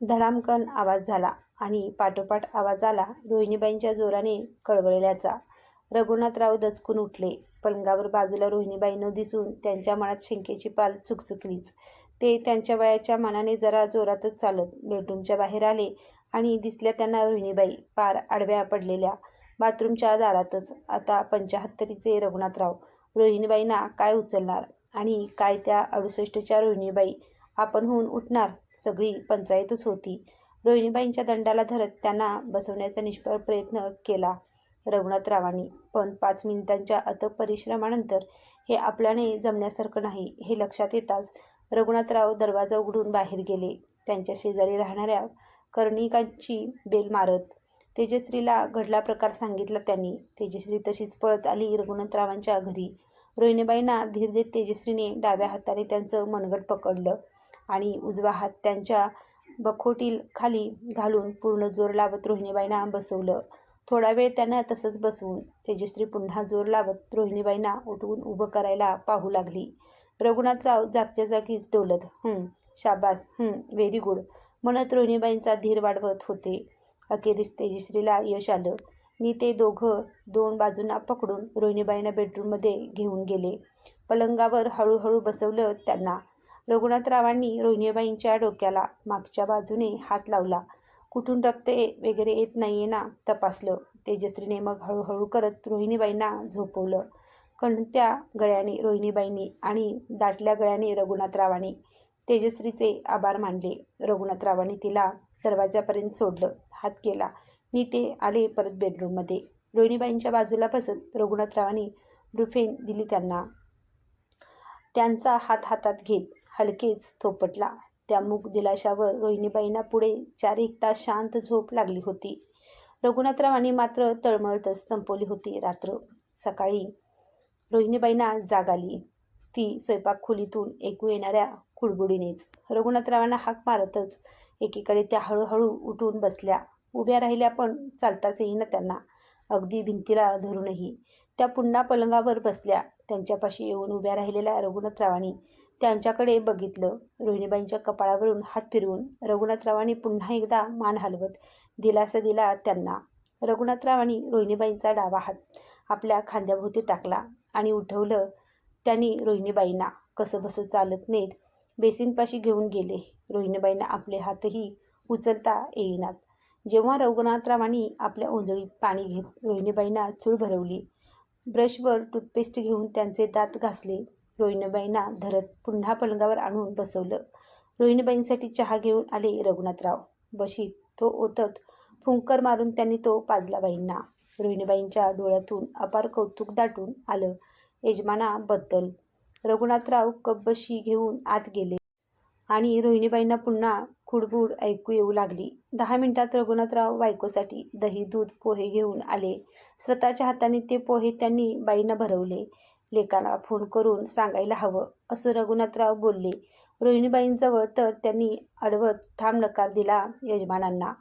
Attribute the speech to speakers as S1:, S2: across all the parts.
S1: धडामकन आवाज झाला आणि पाठोपाठ आवाज आला रोहिणीबाईंच्या जोराने कळवळल्याचा. रघुनाथराव दचकून उठले. पलंगावर बाजूला रोहिणीबाई न दिसून त्यांच्या मनात शिंकेची पाल चुकचुकलीच. ते त्यांच्या वयाच्या मनाने जरा जोरातच चालत बेडरूमच्या बाहेर आले आणि दिसल्या त्यांना रोहिणीबाई पार आडव्या पडलेल्या बाथरूमच्या दारातच. आता पंचाहत्तरीचे रघुनाथराव रोहिणीबाईंना काय उचलणार आणि काय त्या अडुसष्टच्या रोहिणीबाई आपण होऊन उठणार. सगळी पंचायतच होती. रोहिणीबाईंच्या दंडाला धरत त्यांना बसवण्याचा निष्फळ प्रयत्न केला रघुनाथरावांनी पण पाच मिनिटांच्या अथक परिश्रमानंतर हे आपल्याने जमण्यासारखं नाही हे लक्षात येताच रघुनाथराव दरवाजा उघडून बाहेर गेले. त्यांच्या शेजारी राहणाऱ्या कर्णिकांची बेल मारत तेजश्रीला घडला प्रकार सांगितला त्यांनी. तेजश्री तशीच पळत आली रघुनाथरावांच्या घरी. रोहिणीबाईंना धीर देत तेजश्रीने डाव्या हाताने त्यांचं मनगट पकडलं. आणि उजवा हात त्यांच्या बखोटील खाली घालून पूर्ण जोर लावत रोहिणीबाईंना बसवलं. थोडा वेळ त्यानं तसंच बसवून तेजश्री पुन्हा जोर लावत रोहिणीबाईंना उठवून उभं करायला पाहू लागली. रघुनाथराव जागच्या जागीच डोलत हं शाबास हं व्हेरी गुड म्हणत रोहिणीबाईंचा धीर वाढवत होते. अखेरीस तेजश्रीला यश आलं. नि ते दोघं दोन बाजूंना पकडून रोहिणीबाईंना बेडरूममध्ये घेऊन गेले. पलंगावर हळूहळू बसवलं त्यांना. रघुनाथरावांनी रोहिणीबाईंच्या डोक्याला मागच्या बाजूने हात लावला. कुठून रक्त वगैरे येत नाहीये ना तपासलं. तेजश्रीने मग हळूहळू करत रोहिणीबाईंना झोपवलं. कणत्या गळ्याने रोहिणीबाईंनी आणि दाटल्या गळ्याने रघुनाथरावांनी तेजश्रीचे आभार मानले. रघुनाथरावांनी तिला दरवाजापर्यंत सोडलं. हात केला. नि ते आले परत बेडरूममध्ये. रोहिणीबाईंच्या बाजूला बसत रघुनाथरावांनी ब्रुफेन दिली त्यांना. त्यांचा हात हातात घेत हलकेच थोपटला. त्या मूक दिलाशावर रोहिणीबाईंना पुढे चार एक तास शांत झोप लागली होती. रघुनाथरावांनी मात्र तळमळतच संपवली होती रात्र. सकाळी रोहिणीबाईंना जाग आली. ती स्वयंपाक खोलीतून ऐकू येणाऱ्या कुडबुडीनेच रघुनाथरावांना हाक मारतच एकीकडे त्या हळूहळू उठून बसल्या. उभ्या राहिल्या पण चालताच येईना त्यांना. अगदी भिंतीला धरूनही त्या पुन्हा पलंगावर बसल्या. त्यांच्यापाशी येऊन उभ्या राहिलेल्या रघुनाथरावांनी त्यांच्याकडे बघितलं. रोहिणीबाईंच्या कपाळावरून हात फिरवून रघुनाथरावांनी पुन्हा एकदा मान हलवत दिलासा दिला त्यांना. रघुनाथरावांनी रोहिणीबाईंचा डावा हात आपल्या खांद्याभोवती टाकला आणि उठवलं त्यांनी रोहिणीबाईंना. कसं बसं चालत नेत बेसिनपाशी घेऊन गेले. रोहिणीबाईंना आपले हातही उचलता येईनात जेव्हा रघुनाथरावांनी आपल्या ओंजळीत पाणी घेत रोहिणीबाईंना चूळ भरवली. ब्रशवर टूथपेस्ट घेऊन त्यांचे दात घासले. रोहिणीबाईंना धरत पुन्हा पलंगावर आणून बसवलं. रोहिणीबाईंसाठी चहा घेऊन आले रघुनाथराव. बशीत तो ओतत फुंकर मारून त्यांनी तो पाजला बाईंना. रोहिणीबाईंच्या डोळ्यातून अपार कौतुक दाटून आलं. यजमानाबद्दल रघुनाथराव कब्बशी घेऊन आत गेले आणि रोहिणीबाईंना पुन्हा खुडबुड ऐकू येऊ लागली. दहा मिनिटात रघुनाथराव बायकोसाठी दही दूध पोहे घेऊन आले. स्वतःच्या हाताने ते पोहे त्यांनी बाईंना भरवले. लेकाला फोन करून सांगायला हवं असं रघुनाथराव बोलले. रोहिणीबाईंजवळ तर त्यांनी अडवत ठाम नकार दिला यजमानांना.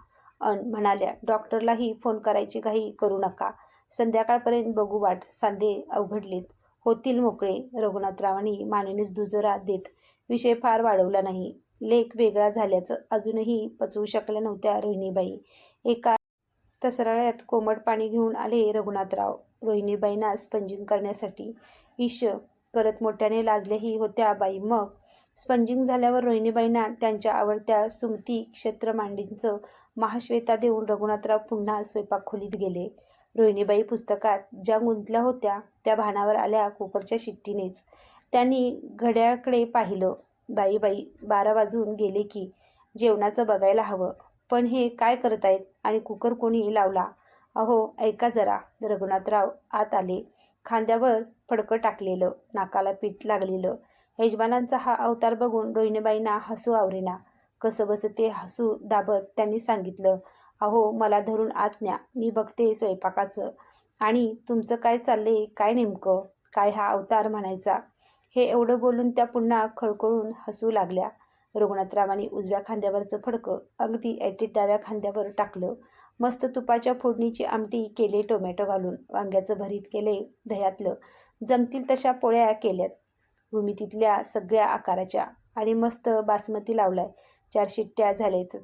S1: अन म्हणाल्या डॉक्टरलाही फोन करायची काही करू नका. संध्याकाळपर्यंत बघू वाट सांधे अवघडलेत. होतील मोकळे रघुनाथरावांनी मानेनेच दुजोरा देत विषय फार वाढवला नाही. लेख वेगळा झाल्याचं अजूनही पचवू शकल्या नव्हत्या रोहिणीबाई. एका तसराळ्यात कोमट पाणी घेऊन आले रघुनाथराव. रोहिणीबाईंना स्पंजिंग करण्यासाठी ईश करत मोठ्याने लाजल्याही होत्या बाई. मग स्पंजिंग झाल्यावर रोहिणीबाईंना त्यांच्या आवडत्या सुमती क्षेत्र मांडींचं महाश्वेता देऊन रघुनाथराव पुन्हा स्वयंपाक खोलीत गेले. रोहिणीबाई पुस्तकात ज्या गुंतल्या होत्या त्या भानावर आल्या कुकरच्या शिट्टीनेच. त्यांनी घड्याळकडे पाहिलं. बाई बाई बारा वाजून गेले की जेवणाचं बघायला हवं. पण हे काय करत आहेत आणि कुकर कोणी लावला? अहो ऐका जरा. रघुनाथराव आत आले. खांद्यावर फडकं टाकलेलं नाकाला पीठ लागलेलं. यजमानांचा हा अवतार बघून रोहिणीबाईंना हसू आवरेना. कसं बसं ते हसू दाबत त्यांनी सांगितलं अहो मला धरून आत न्या. मी बघते स्वयंपाकाचं. आणि तुमचं काय चाललंय? काय नेमकं? काय हा अवतार म्हणायचा? हे एवढं बोलून त्या पुन्हा खळखळून हसू लागल्या. रघुनाथरावांनी उजव्या खांद्यावरचं फडकं अगदी ॲटीत डाव्या खांद्यावर टाकलं. मस्त तुपाच्या फोडणीची आमटी केले टोमॅटो घालून. वांग्याचं भरीत केले दह्यातलं. जमतील तशा पोळ्या केल्यात. भूमितीतल्या सगळ्या आकाराच्या आणि मस्त बासमती लावलाय. चार शिट्ट्या झाल्याच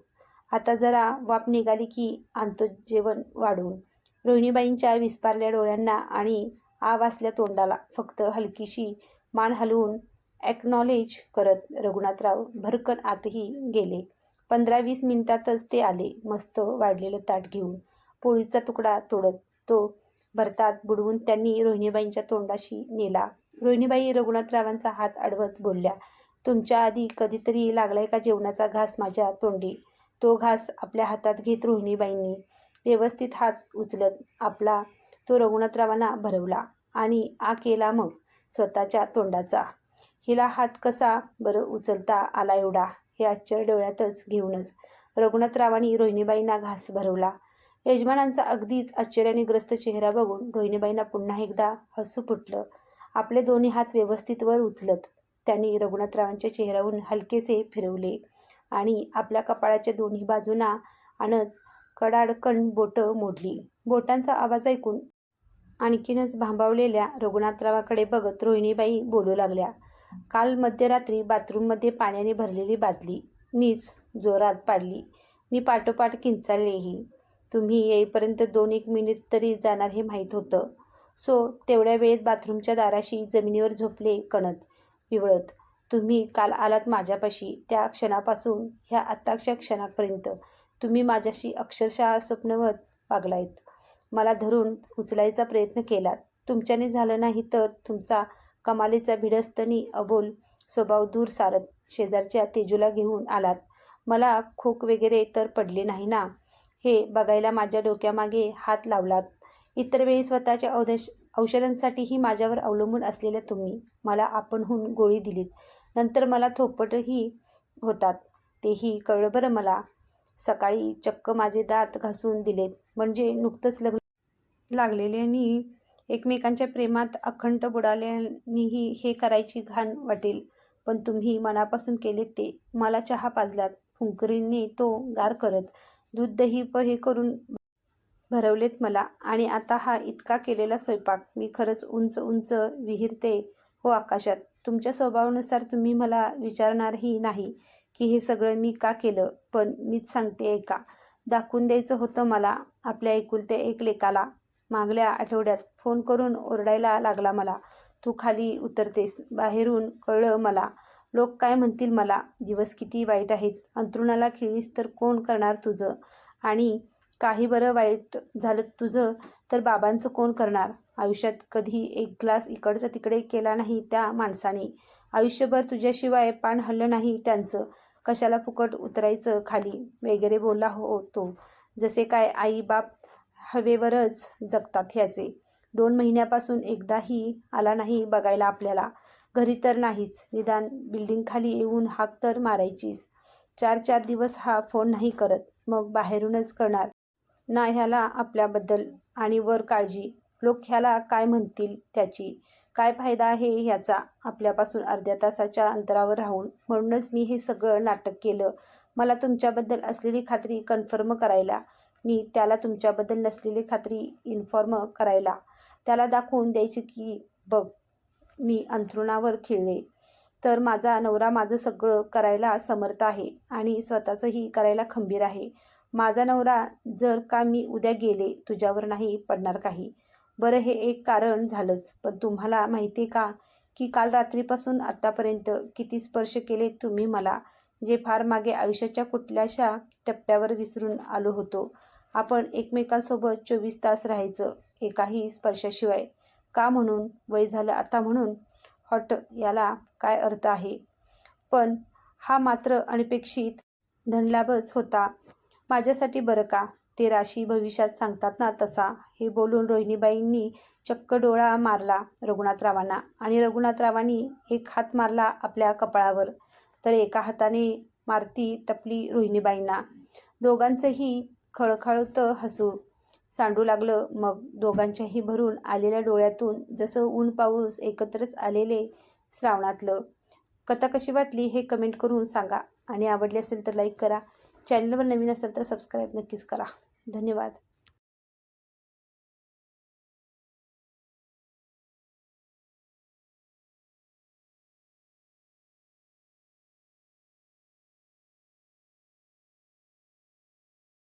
S1: आता जरा वाप निघाली की आणतो जेवण वाढवून. रोहिणीबाईंच्या विस्पारल्या डोळ्यांना आणि आ वासल्या तोंडाला फक्त हलकीशी मान हलवून ॲक्नॉलेज करत रघुनाथराव भरकन आतही गेले. पंधरा वीस मिनिटातच ते आले मस्त वाढलेलं ताट घेऊन. पोळीचा तुकडा तोडत तो भरतात बुडवून त्यांनी रोहिणीबाईंच्या तोंडाशी नेला. रोहिणीबाई रघुनाथरावांचा हात अडवत बोलल्या तुमच्या आधी कधीतरी लागलाय का जेवणाचा घास माझ्या तोंडी? तो घास आपल्या हातात घेत रोहिणीबाईंनी. व्यवस्थित हात उचलत आपला तो रघुनाथरावांना भरवला आणि आ केला मग स्वतःच्या तोंडाचा. हिला हात कसा बरं उचलता आला एवढा? हे आश्चर्य डोळ्यातच घेऊनच. रघुनाथरावांनी रोहिणीबाईंना घास भरवला. यजमानांचा अगदीच आश्चर्याने ग्रस्त चेहरा बघून रोहिणीबाईंना पुन्हा एकदा हसू फुटलं. आपले दोन्ही हात व्यवस्थित वर उचलत त्यांनी रघुनाथरावांच्या चेहऱ्याहून हलकेसे फिरवले आणि आपल्या कपाळाच्या दोन्ही बाजूंना आणत कडाडकण बोटं मोडली. बोटांचा आवाज ऐकून आणखीनच भांबावलेल्या रघुनाथरावाकडे बघत रोहिणीबाई बोलू लागल्या. काल मध्यरात्री बाथरूममध्ये पाण्याने भरलेली बादली मीच जोरात पाडली. मी पाठोपाठ किंचाळलेही. तुम्ही येईपर्यंत दोन एक मिनिट तरी जाणार हे माहीत होतं. सो तेवढ्या वेळेत बाथरूमच्या दाराशी जमिनीवर झोपले कणत विवळत. तुम्ही काल आलात माझ्यापाशी त्या क्षणापासून ह्या आत्ताच्या क्षणापर्यंत. तुम्ही माझ्याशी अक्षरशः स्वप्नवत वागलायत. मला धरून उचलायचा प्रयत्न केलात. तुमच्याने झालं नाही तर तुमचा कमालीचा भिडस्तनी अबोल स्वभाव दूर सारत शेजारच्या तेजूला घेऊन आलात. मला खोक वगैरे तर पडले नाही ना? हे बघायला माझ्या डोक्यामागे हात लावलात. इतर वेळी स्वतःच्या औदेश औषधांसाठीही माझ्यावर अवलंबून असलेल्या तुम्ही मला आपणहून गोळी दिलीत. नंतर मला थोपटही होतात. तेही कळलं बरं मला. सकाळी चक्क माझे दात घासून दिलेत. म्हणजे नुकतंच लग्न लागलेल्यांनी एकमेकांच्या प्रेमात अखंड बुडाल्यानेही हे करायची घाण वाटेल. पण तुम्ही मनापासून केलेत ते. मला चहा पाजलात. फुंकरीने तो गार करत दूध दही प हे करून भरवलेत मला. आणि आता हा इतका केलेला स्वयंपाक. मी खरंच उंच उंच विहिरते हो आकाशात. तुमच्या स्वभावानुसार तुम्ही मला विचारणारही नाही की हे सगळं मी का केलं? पण मीच सांगते ऐका. दाखवून द्यायचं होतं मला आपल्या एकुलते एक लेकाला. मागल्या आठवड्यात फोन करून ओरडायला लागला मला. तू खाली उतरतेस बाहेरून कळलं मला. लोक काय म्हणतील मला? दिवस किती वाईट आहेत. अंथरुणाला खिळीस तर कोण करणार तुझं? आणि काही बरं वाईट झालं तुझं तर बाबांचं कोण करणार? आयुष्यात कधी एक ग्लास इकडचं तिकडे केला नाही त्या माणसाने. आयुष्यभर तुझ्याशिवाय पान हल्लं नाही त्यांचं. कशाला फुकट उतरायचं खाली? वगैरे बोलला हो तो. जसे काय आई बाप हवेवरच जगतात ह्याचे. दोन महिन्यापासून एकदाही आला नाही बघायला आपल्याला. घरी तर नाहीच. निदान बिल्डिंगखाली येऊन हाक तर मारायचीस चार चार दिवस हा फोन नाही करत. मग बाहेरूनच करणार? ना ह्याला आपल्याबद्दल आणि वर काळजी. लोक ह्याला काय म्हणतील त्याची? काय फायदा आहे ह्याचा? आपल्यापासून अर्ध्या तासाच्या अंतरावर राहून. म्हणूनच मी हे सगळं नाटक केलं. मला तुमच्याबद्दल असलेली खात्री कन्फर्म करायला. नी त्याला तुमच्याबद्दल नसलेली खात्री इन्फॉर्म करायला. त्याला दाखवून द्यायची की बघ मी अंथरुणावर खिळले. तर माझा नवरा माझं सगळं करायला समर्थ आहे आणि स्वतःचंही करायला खंबीर आहे. माझा नवरा जर का मी उद्या गेले तुझ्यावर नाही पडणार काही. बरं हे एक कारण झालंच. पण तुम्हाला माहिती आहे का की काल रात्रीपासून आत्तापर्यंत किती स्पर्श केले तुम्ही मला जे फार मागे आयुष्याच्या कुठल्याशा टप्प्यावर विसरून आलो होतो. आपण एकमेकांसोबत चोवीस तास राहायचं एकाही स्पर्शाशिवाय का म्हणून वय झालं आता म्हणून? हॉट याला काय अर्थ आहे? पण हा मात्र अनपेक्षित धनलाभच होता. माझ्यासाठी बरं का? ते राशी भविष्यात सांगतात ना तसा. हे बोलून रोहिणीबाईंनी चक्क डोळा मारला रघुनाथरावांना आणि रघुनाथरावांनी एक हात मारला आपल्या कपाळावर. तर एका हाताने मारती टपली रोहिणीबाईंना. दोघांचंही खळखळतं हसू. सांडू लागलं मग दोघांच्याही भरून आलेल्या डोळ्यातून जसं ऊन पाऊस एकत्रच आलेले श्रावणातलं. कथा कशी वाटली हे कमेंट करून सांगा आणि आवडली असेल तर लाईक करा. चॅनलवर नवीन असेल तर सबस्क्राईब नक्कीच करा. धन्यवाद.